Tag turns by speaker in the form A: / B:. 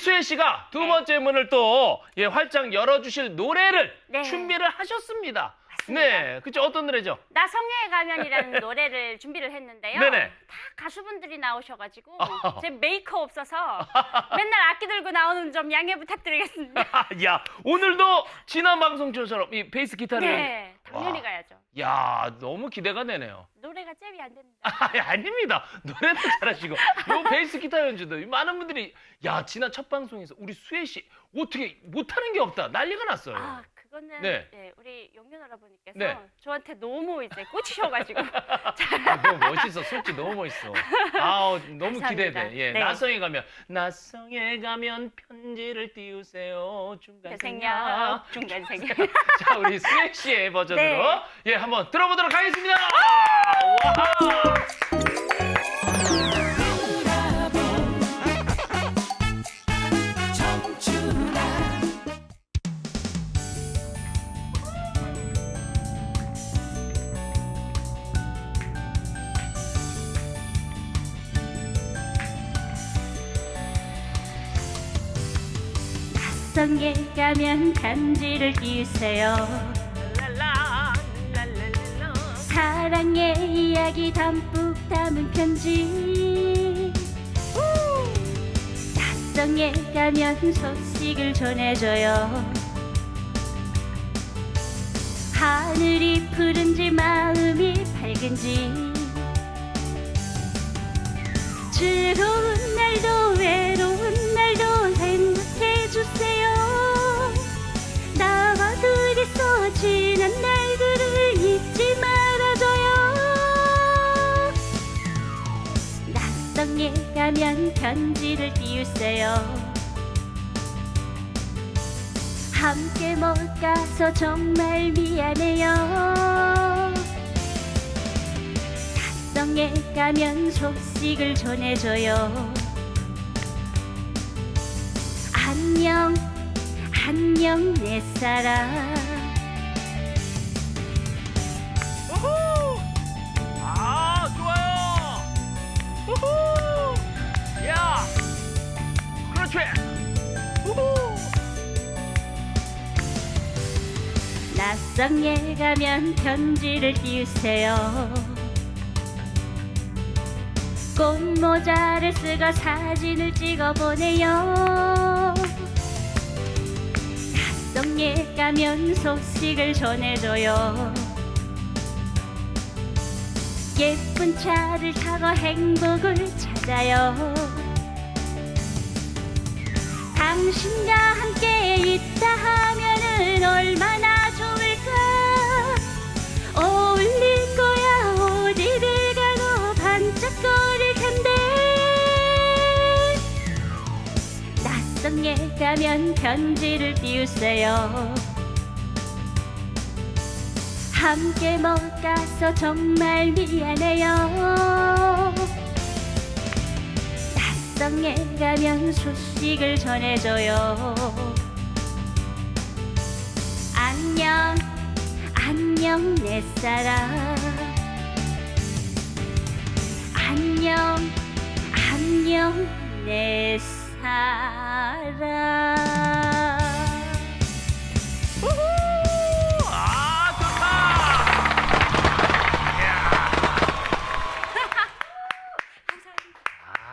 A: 수혜 씨가 두
B: 네.
A: 번째 문을 또 예, 활짝 열어주실 노래를
B: 네.
A: 준비를 하셨습니다.
B: 맞습니다.
A: 네, 그죠? 어떤 노래죠?
B: 나 성녀의 가면이라는 노래를 준비를 했는데요.
A: 네네.
B: 다 가수분들이 나오셔가지고
A: 아하.
B: 제 메이커 없어서 맨날 악기 들고 나오는 점 양해 부탁드리겠습니다.
A: 야, 오늘도 지난 방송처럼 이 베이스 기타를.
B: 네, 당연히
A: 와.
B: 가야죠.
A: 야, 너무 기대가 되네요.
B: 노래 안 됩니다.
A: 아, 아닙니다. 노래도 잘하시고 요 베이스 기타 연주도 많은 분들이 야 지난 첫 방송에서 우리 수혜 씨 어떻게 못하는 게 없다 난리가 났어요.
B: 아, 그거는
A: 네.
B: 네, 우리 용윤 할아버님께서
A: 네.
B: 저한테 너무 이제 꽂히셔가지고
A: 아, 너무 멋있어, 솔직히 너무 멋있어. 아, 너무
B: 감사합니다.
A: 기대돼. 예,
B: 네.
A: 나성에 가면 나성에 가면 편지를 띄우세요. 중간 생략.
B: 생략 중간 생략.
A: 자, 우리 수혜 씨의 버전으로
B: 네.
A: 예 한번 들어보도록 하겠습니다. 와!
B: 낯선게 가면 편지를 띄우세요. 사랑의 이야기 담뿍 담은 편지. 낯성에 가면 소식을 전해줘요. 하늘이 푸른지 마음이 밝은지 편지를 띄우세요. 함께 못 가서 정말 미안해요. 낯성에 가면 소식을 전해줘요. 안녕 안녕 내 사랑
A: 우후!
B: 낯성에 가면 편지를 띄우세요. 꽃모자를 쓰고 사진을 찍어 보내요. 낯성에 가면 소식을 전해줘요. 예쁜 차를 타고 행복을 찾아요 당신과 함께 있다 하면은 얼마나 좋을까? 어울릴 거야. 어디를 가도 반짝거릴 텐데. 낯성에 가면 편지를 띄우세요. 함께 못 가서 정말 미안해요 낯성에 가면 소식을 전해줘요. 안녕 안녕 내 사랑. 안녕 안녕 내 사랑